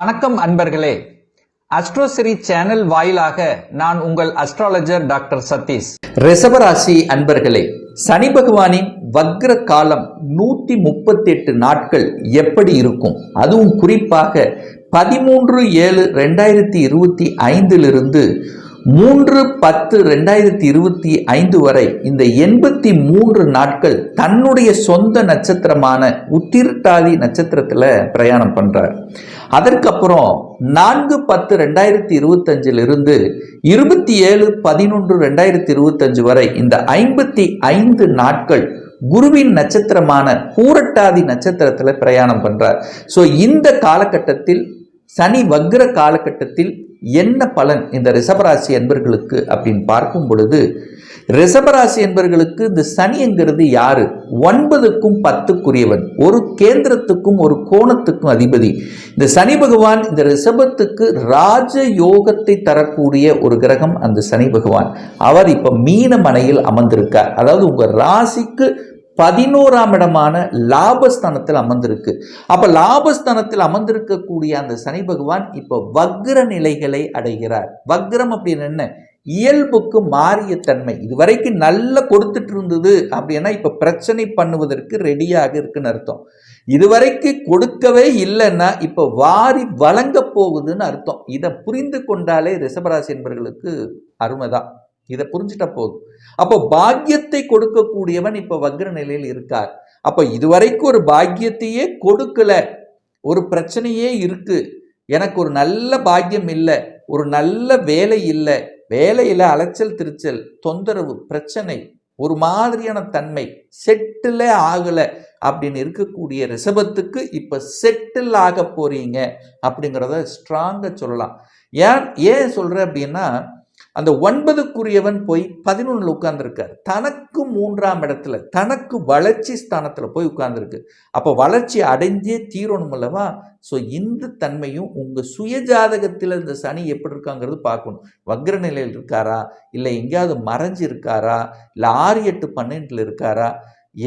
வணக்கம் அன்பர்களே. அஸ்ட்ரோசிரி சேனல் வாயிலாக நான் உங்கள் அஸ்ட்ராலஜர் டாக்டர் சதீஷ். ரிசவராசி அன்பர்களே சனி பகவானின் வக்ர காலம் நூத்தி முப்பத்தி எட்டு நாட்கள் எப்படி இருக்கும்? அதுவும் குறிப்பாக பதிமூன்று ஏழு ரெண்டாயிரத்தி இருபத்தி ஐந்திலிருந்து மூன்று பத்து ரெண்டாயிரத்தி இருபத்தி ஐந்து வரை இந்த எண்பத்தி மூன்று நாட்கள் தன்னுடைய சொந்த நட்சத்திரமான உத்திரட்டாதி நட்சத்திரத்தில் பிரயாணம் பண்ணுறார் அதற்கப்புறம் நான்கு பத்து ரெண்டாயிரத்தி இருபத்தஞ்சிலிருந்து இருபத்தி ஏழு பதினொன்று ரெண்டாயிரத்தி இருபத்தஞ்சு வரை இந்த ஐம்பத்தி ஐந்து நாட்கள் குருவின் நட்சத்திரமான பூரட்டாதி நட்சத்திரத்தில் பிரயாணம் பண்ணுறார் ஸோ இந்த காலகட்டத்தில் சனி வக்ர காலகட்டத்தில் என்ன பலன் இந்த ரிஷபராசி என்பர்களுக்கு அப்படின்னு பார்க்கும் பொழுது ரிஷபராசி என்பர்களுக்கு இந்த சனிங்கிறது யாரு? ஒன்பதுக்கும் பத்துக்குரியவன். ஒரு கேந்திரத்துக்கும் ஒரு கோணத்துக்கும் அதிபதி. இந்த சனி பகவான் இந்த ரிஷபத்துக்கு ராஜ யோகத்தை தரக்கூடிய ஒரு கிரகம் அந்த சனி பகவான். அவர் இப்ப மீன மனையில் அமர்ந்திருக்கார். அதாவது உங்க ராசிக்கு பதினோராம் இடமான லாபஸ்தானத்தில் அமர்ந்திருக்கு. அப்போ லாபஸ்தானத்தில் அமர்ந்திருக்கக்கூடிய அந்த சனி பகவான் இப்போ வக்ர நிலைகளை அடைகிறார். வக்ரம் அப்படின்னு என்ன? இயல்புக்கு மாறிய தன்மை. இதுவரைக்கும் நல்லா கொடுத்துட்டு இருந்தது அப்படின்னா இப்போ பிரச்சனை பண்ணுவதற்கு ரெடியாக இருக்குன்னு அர்த்தம். இதுவரைக்கு கொடுக்கவே இல்லைன்னா இப்போ வாரி வழங்க போகுதுன்னு அர்த்தம். இதை புரிந்து கொண்டாலே ரிஷபராசி என்பவர்களுக்கு அருமைதான். இதை புரிஞ்சுட்டா போதும். அப்போ பாக்கியத்தை கொடுக்கக்கூடியவன் இப்போ வக்ர நிலையில் இருக்கார். அப்போ இதுவரைக்கும் ஒரு பாக்கியத்தையே கொடுக்கல. ஒரு பிரச்சனையே இருக்கு. எனக்கு ஒரு நல்ல பாக்கியம் இல்லை. ஒரு நல்ல வேலை இல்லை. வேலையில் அலைச்சல் திருச்சல் தொந்தரவு பிரச்சனை ஒரு மாதிரியான தன்மை செட்டிலே ஆகலை அப்படின்னு இருக்கக்கூடிய ரிஷபத்துக்கு இப்போ செட்டில் ஆக போறீங்க அப்படிங்கிறத ஸ்ட்ராங்காக சொல்லலாம். ஏன் ஏன் சொல்கிறேன் அப்படின்னா அந்த ஒன்பதுக்குரியவன் போய் பதினொன்றில் உட்கார்ந்துருக்கார். தனக்கு மூன்றாம் இடத்துல தனக்கு வளர்ச்சி ஸ்தானத்தில் போய் உட்கார்ந்துருக்கு. அப்போ வளர்ச்சி அடைஞ்சே தீரணும் அல்லவா? ஸோ இந்த தன்மையும் உங்கள் சுயஜாதகத்தில் இந்த சனி எப்படி இருக்காங்கிறது பார்க்கணும். வக்ர நிலையில் இருக்காரா? இல்லை எங்கேயாவது மறைஞ்சு இருக்காரா இல்லை ஆறு எட்டு பன்னெண்டில் இருக்காரா?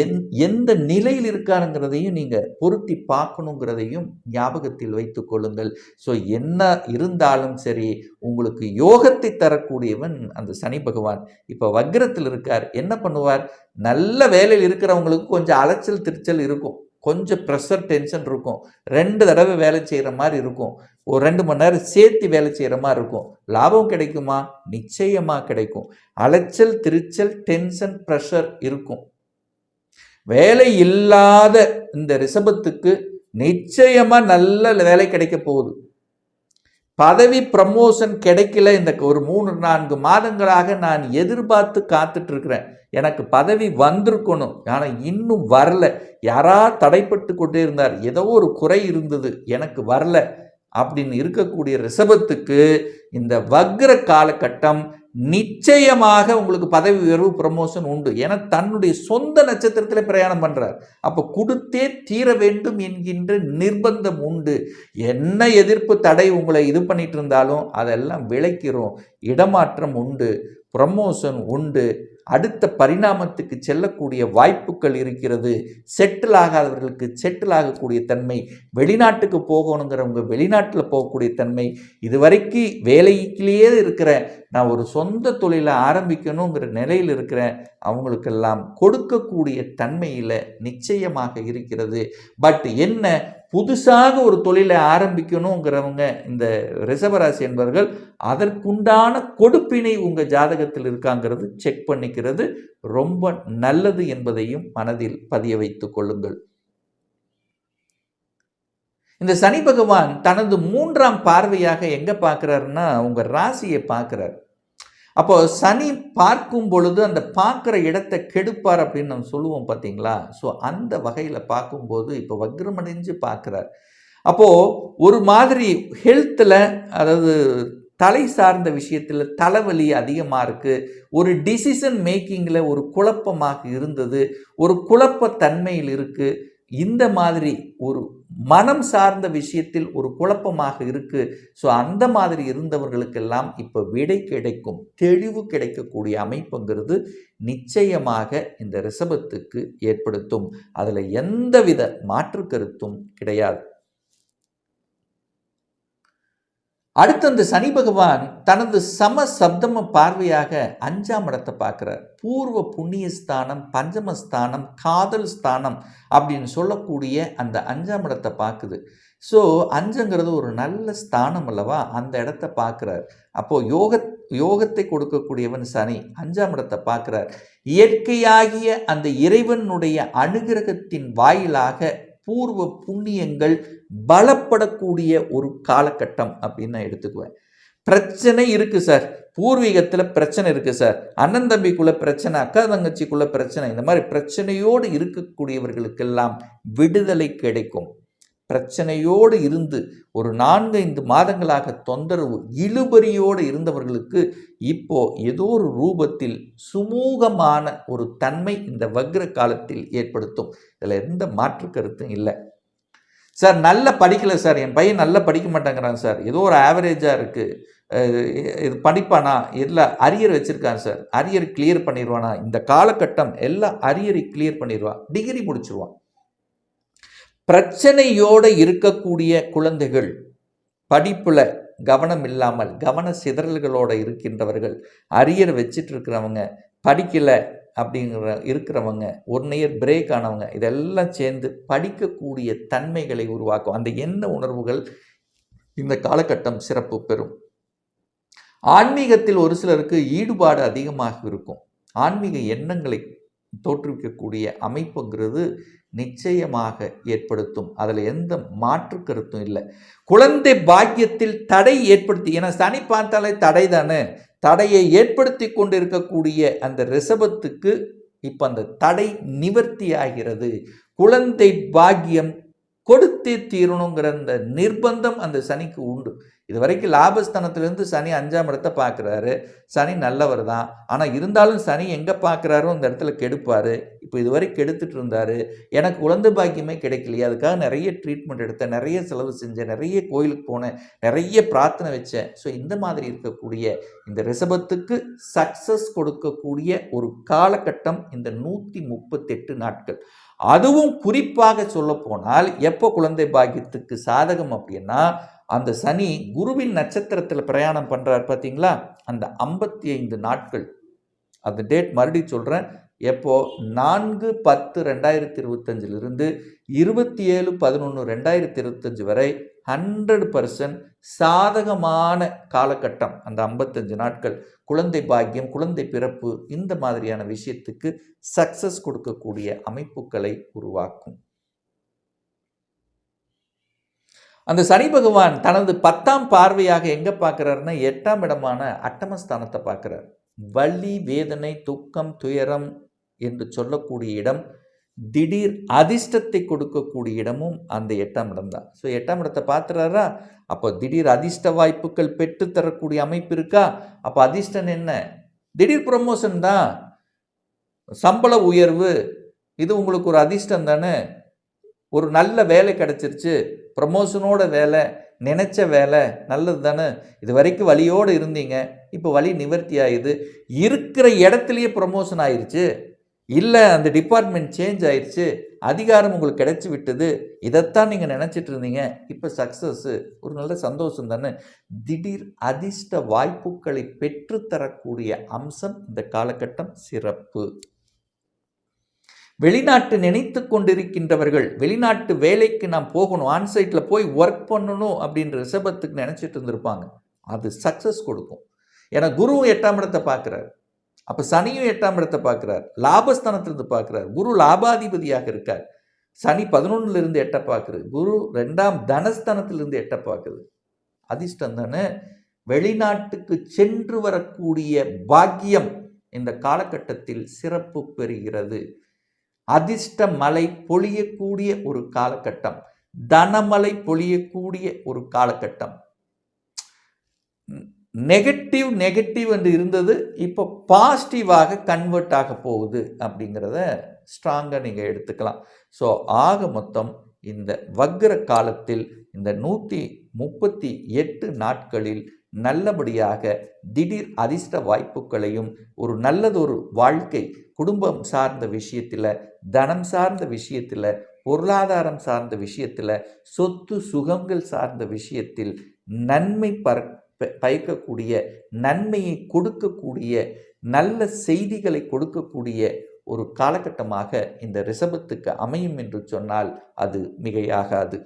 எந் எந்த நிலையில் இருக்காருங்கிறதையும் நீங்கள் பொருத்தி பார்க்கணுங்கிறதையும் ஞாபகத்தில் வைத்து கொள்ளுங்கள். ஸோ என்ன இருந்தாலும் சரி உங்களுக்கு யோகத்தை தரக்கூடியவன் அந்த சனி பகவான். இப்போ வக்ரத்தில் இருக்கார் என்ன பண்ணுவார்? நல்ல வேலையில் இருக்கிறவங்களுக்கு கொஞ்சம் அலைச்சல் திருச்சல் இருக்கும். கொஞ்சம் ப்ரெஷர் டென்ஷன் இருக்கும். ரெண்டு தடவை வேலை செய்கிற மாதிரி இருக்கும். ஒரு ரெண்டு மணி நேரம் சேர்த்து வேலை செய்கிற மாதிரி இருக்கும். லாபம் கிடைக்குமா? நிச்சயமாக கிடைக்கும். அலைச்சல் திருச்சல் டென்ஷன் ப்ரெஷர் இருக்கும். வேலை இல்லாத இந்த ரிஷபத்துக்கு நிச்சயமாக நல்ல வேலை கிடைக்க போகுது. பதவி ப்ரமோஷன் கிடைக்கல இந்த ஒரு மூணு நான்கு மாதங்களாக நான் எதிர்பார்த்து காத்துட்ருக்கிறேன். எனக்கு பதவி வந்திருக்கணும். ஆனால் இன்னும் வரல. யாரா தடைப்பட்டு கொண்டே இருந்தார். ஏதோ ஒரு குறை இருந்தது. எனக்கு வரல. அப்படின்னு இருக்கக்கூடிய ரிஷபத்துக்கு இந்த வக்ர காலகட்டம் நிச்சயமாக உங்களுக்கு பதவி உயர்வு ப்ரமோஷன் உண்டு. ஏன்னா தன்னுடைய சொந்த நட்சத்திரத்தில் பிரயாணம் பண்ணுறார் அப்போ கொடுத்தே தீர வேண்டும் என்கின்ற நிர்பந்தம் உண்டு. என்ன எதிர்ப்பு தடை உங்களை இது பண்ணிட்டு இருந்தாலும் அதெல்லாம் விளைக்கிறோம். இடமாற்றம் உண்டு. ப்ரமோஷன் உண்டு. அடுத்த பரிணாமத்துக்கு செல்லக்கூடிய வாய்ப்புகள் இருக்கிறது. செட்டில் ஆகாதவர்களுக்கு செட்டில் ஆகக்கூடிய தன்மை வெளிநாட்டுக்கு போகணுங்கிறவங்க வெளிநாட்டில் போகக்கூடிய தன்மை இதுவரைக்கும் வேலைக்கிலேயே இருக்கிற நான் ஒரு சொந்த தொழிலை ஆரம்பிக்கணுங்கிற நிலையில் இருக்கிறேன் அவங்களுக்கெல்லாம் கொடுக்கக்கூடிய தன்மையில் நிச்சயமாக இருக்கிறது. பட் என்ன புதுசாக ஒரு தொழிலை ஆரம்பிக்கணுங்கிறவங்க இந்த ரிஷபராசி என்பவர்கள் அதற்குண்டான கொடுப்பினை உங்கள் ஜாதகத்தில் இருக்காங்கிறது செக் பண்ணிக்கிறது. ரொம்ப நல்லது என்பதையும் மனதில் பதிய வைத்துக் கொள்ளுங்கள். இந்த சனி பகவான் தனது மூன்றாம் பார்வையாக எங்கே பார்க்குறாருன்னா உங்கள் ராசியை பார்க்குறாரு. அப்போ சனி பார்க்கும் பொழுது அந்த பார்க்குற இடத்தை கெடுப்பார் அப்படின்னு நம்ம சொல்லுவோம் பார்த்தீங்களா? ஸோ அந்த வகையில் பார்க்கும்போது இப்போ வக்ரமடைஞ்சு பார்க்குறார். அப்போது ஒரு மாதிரி ஹெல்த்தில் அதாவது தலை சார்ந்த விஷயத்தில் தலைவலி அதிகமாக இருக்குது ஒரு டிசிஷன் மேக்கிங்கில் ஒரு குழப்பமாக இருந்தது. ஒரு குழப்பத்தன்மையில் இருக்குது இந்த மாதிரி ஒரு மனம் சார்ந்த விஷயத்தில் ஒரு குழப்பமாக இருக்கு. ஸோ அந்த மாதிரி இருந்தவர்களுக்கெல்லாம் இப்போ விடை கிடைக்கும் தெளிவு கிடைக்கக்கூடிய அமைப்புங்கிறது நிச்சயமாக இந்த ரிஷபத்துக்கு ஏற்படுத்தும். அதில் எந்தவித மாற்று கருத்தும் கிடையாது. அடுத்து அந்த சனி பகவான் தனது சம சப்தம பார்வையாக அஞ்சாம் இடத்தை பார்க்குறார். பூர்வ புண்ணிய ஸ்தானம் பஞ்சமஸ்தானம் காதல் ஸ்தானம் அப்படின்னு சொல்லக்கூடிய அந்த அஞ்சாம் இடத்தை பார்க்குது. ஸோ அஞ்சுங்கிறது ஒரு நல்ல ஸ்தானம் அல்லவா? அந்த இடத்த பார்க்குறார். அப்போது யோக யோகத்தை கொடுக்கக்கூடியவன் சனி அஞ்சாம் இடத்தை பார்க்குறார். இயற்கையாகிய அந்த இறைவனுடைய அனுகிரகத்தின் வாயிலாக பூர்வ புண்ணியங்கள் பலப்படக்கூடிய ஒரு காலகட்டம் அப்படின்னு நான் எடுத்துக்குவேன். பிரச்சனை இருக்குது சார். பூர்வீகத்தில் பிரச்சனை இருக்குது சார். அண்ணன் தம்பிக்குள்ளே பிரச்சனை அக்கா தங்கச்சிக்குள்ள பிரச்சனை இந்த மாதிரி பிரச்சனையோடு இருக்கக்கூடியவர்களுக்கெல்லாம் விடுதலை கிடைக்கும். பிரச்சனையோடு இருந்து ஒரு நான்கு ஐந்து மாதங்களாக தொந்தரவு இழுபறியோடு இருந்தவர்களுக்கு இப்போ ஏதோ ஒரு ரூபத்தில் சுமூகமான ஒரு தன்மை இந்த வக்ர காலத்தில் ஏற்படுத்தும். இதில் எந்த மாற்று கருத்தும் இல்லை. சார் நல்லா படிக்கலை சார். என் பையன் நல்லா படிக்க மாட்டேங்கிறான் சார். ஏதோ ஒரு ஆவரேஜாக இருக்குது இது படிப்பானா? இல்லை அரியர் வச்சுருக்கான் சார். அரியர் கிளியர் பண்ணிடுவானா இந்த காலகட்டம் எல்லாம் அரியரை கிளியர் பண்ணிடுவான் டிகிரி முடிச்சிருவான். பிரச்சனையோடு இருக்கக்கூடிய குழந்தைகள் படிப்பில் கவனம் இல்லாமல் கவன சிதறல்களோடு இருக்கின்றவர்கள் அரியர் வச்சிட்டு இருக்கிறவங்க படிக்கலை அப்படிங்கிற இருக்கிறவங்க ஒன் இயர் பிரேக் ஆனவங்க இதெல்லாம் சேர்ந்து படிக்கக்கூடிய தன்மைகளை உருவாக்கும். அந்த எண்ண உணர்வுகள் இந்த காலகட்டம் சிறப்பு பெறும். ஆன்மீகத்தில் ஒரு சிலருக்கு ஈடுபாடு அதிகமாக இருக்கும். ஆன்மீக எண்ணங்களை தோற்றுவிக்கக்கூடிய அமைப்புங்கிறது நிச்சயமாக ஏற்படுத்தும். அதில் எந்த மாற்று கருத்தும் இல்லை. குழந்தை பாக்கியத்தில் தடை ஏற்படுத்தி ஏன்னா சனி பார்த்தாலே தடை தானே தடையை ஏற்படுத்தி கொண்டிருக்கக்கூடிய அந்த ரிஷபத்துக்கு இப்போ அந்த தடை நிவர்த்தி ஆகிறது குழந்தை பாக்கியம் கொடுத்தே தீரணுங்கிற அந்த நிர்பந்தம் அந்த சனிக்கு உண்டு. இது வரைக்கும் லாபஸ்தானத்திலேருந்து சனி அஞ்சாம் இடத்தை பார்க்குறாரு. சனி நல்லவர் தான். ஆனால் இருந்தாலும் சனி எங்கே பார்க்குறாரோ அந்த இடத்துல கெடுப்பார். இப்போ இதுவரை கெடுத்துட்டு இருந்தார். எனக்கு குழந்தை பாக்கியமே கிடைக்கலையே. அதுக்காக நிறைய ட்ரீட்மெண்ட் எடுத்தேன். நிறைய செலவு செஞ்சேன். நிறைய கோயிலுக்கு போனேன். நிறைய பிரார்த்தனை வச்சேன். ஸோ இந்த மாதிரி இருக்கக்கூடிய இந்த ரிஷபத்துக்கு சக்ஸஸ் கொடுக்கக்கூடிய ஒரு காலகட்டம் இந்த நூற்றி முப்பத்தெட்டு நாட்கள். அதுவும் குறிப்பாக சொல்ல போனால் எப்போ குழந்தை பாக்கியத்துக்கு சாதகம் அப்படின்னா அந்த சனி குருவின் நட்சத்திரத்தில் பிரயாணம் பண்ணுறார் பார்த்தீங்களா அந்த ஐம்பத்தி ஐந்து நாட்கள். அந்த டேட் மறுபடியும் சொல்கிறேன் எப்போ? நான்கு பத்து ரெண்டாயிரத்தி இருபத்தஞ்சிலிருந்து இருபத்தி ஏழு பதினொன்று ரெண்டாயிரத்தி இருபத்தஞ்சு வரை ஹண்ட்ரட் பர்சன்ட் சாதகமான காலகட்டம். அந்த ஐம்பத்தஞ்சு நாட்கள் குழந்தை பாக்கியம் குழந்தை பிறப்பு இந்த மாதிரியான விஷயத்துக்கு சக்சஸ் கொடுக்கக்கூடிய அமைப்புகளை உருவாக்கும். அந்த சனி பகவான் தனது பத்தாம் பார்வையாக எங்கே பார்க்குறாருன்னா எட்டாம் இடமான அட்டமஸ்தானத்தை பார்க்குறார். வலி வேதனை துக்கம் துயரம் என்று சொல்லக்கூடிய இடம் திடீர் அதிர்ஷ்டத்தை கொடுக்கக்கூடிய இடமும் அந்த எட்டாம் இடம் தான். ஸோ எட்டாம் இடத்தை பார்த்துறாரா அப்போ திடீர் அதிர்ஷ்ட வாய்ப்புகள் பெற்று தரக்கூடிய அமைப்பு இருக்கா? அப்போ அதிர்ஷ்டம் என்ன? திடீர் ப்ரொமோஷன் தான். சம்பள உயர்வு இது உங்களுக்கு ஒரு அதிர்ஷ்டம் தானே? ஒரு நல்ல வேலை கிடச்சிருச்சு ப்ரமோஷனோட வேலை நினச்ச வேலை நல்லது தானே? இது வரைக்கும் வழியோடு இருந்தீங்க இப்போ வழி நிவர்த்தி ஆகுது இருக்கிற இடத்துலையே ப்ரமோஷன் ஆயிடுச்சு இல்லை அந்த டிபார்ட்மெண்ட் சேஞ்ச் ஆயிடுச்சு அதிகாரம் உங்களுக்கு கிடைச்சி விட்டது இதைத்தான் நீங்கள் நினச்சிட்டு இருந்தீங்க இப்போ சக்ஸஸ்ஸு ஒரு நல்ல சந்தோஷம் தானே. திடீர் அதிர்ஷ்ட வாய்ப்புகளை பெற்றுத்தரக்கூடிய அம்சம் இந்த காலகட்டம் சிறப்பு. வெளிநாட்டு நினைத்து கொண்டிருக்கின்றவர்கள் வெளிநாட்டு வேலைக்கு நான் போகணும் ஆன்சைட்டில் போய் ஒர்க் பண்ணணும் அப்படின்ற ரிஷபத்துக்கு நினச்சிட்டு இருந்திருப்பாங்க. அது சக்ஸஸ் கொடுக்கும். ஏன்னா குருவும் எட்டாம் இடத்தை பார்க்குறாரு. அப்போ சனியும் எட்டாம் இடத்தை பார்க்குறார். லாபஸ்தானத்திலிருந்து பார்க்குறார். குரு லாபாதிபதியாக இருக்கார். சனி பதினொன்னுலேருந்து எட்ட பார்க்குறது குரு ரெண்டாம் தனஸ்தானத்திலிருந்து எட்ட பார்க்குது. அதிர்ஷ்டம் தானே? வெளிநாட்டுக்கு சென்று வரக்கூடிய பாக்கியம் இந்த காலகட்டத்தில் சிறப்பு பெறுகிறது. அதிர்ஷ்ட மலை பொழியக்கூடிய ஒரு காலகட்டம். தனமலை பொழியக்கூடிய ஒரு காலகட்டம். நெகட்டிவ் நெகட்டிவ் என்று இருந்தது இப்போ பாசிட்டிவாக கன்வெர்ட் ஆக போகுது அப்படிங்கிறத ஸ்ட்ராங்காக நீங்கள் எடுத்துக்கலாம். ஸோ ஆக மொத்தம் இந்த வக்ர காலத்தில் இந்த நூற்றி முப்பத்தி எட்டு நாட்களில் நல்லபடியாக திடீர் அதிர்ஷ்ட வாய்ப்புகளையும் ஒரு நல்லதொரு வாழ்க்கை குடும்பம் சார்ந்த விஷயத்தில் தனம் சார்ந்த விஷயத்தில் பொருளாதாரம் சார்ந்த விஷயத்தில் சொத்து சுகங்கள் சார்ந்த விஷயத்தில் நன்மை பற பயக்கக்கூடிய நன்மையை கொடுக்கக்கூடிய நல்ல செய்திகளை கொடுக்கக்கூடிய ஒரு காலகட்டமாக இந்த ரிஷபத்துக்கு அமையும் என்று சொன்னால் அது மிகையாகாது.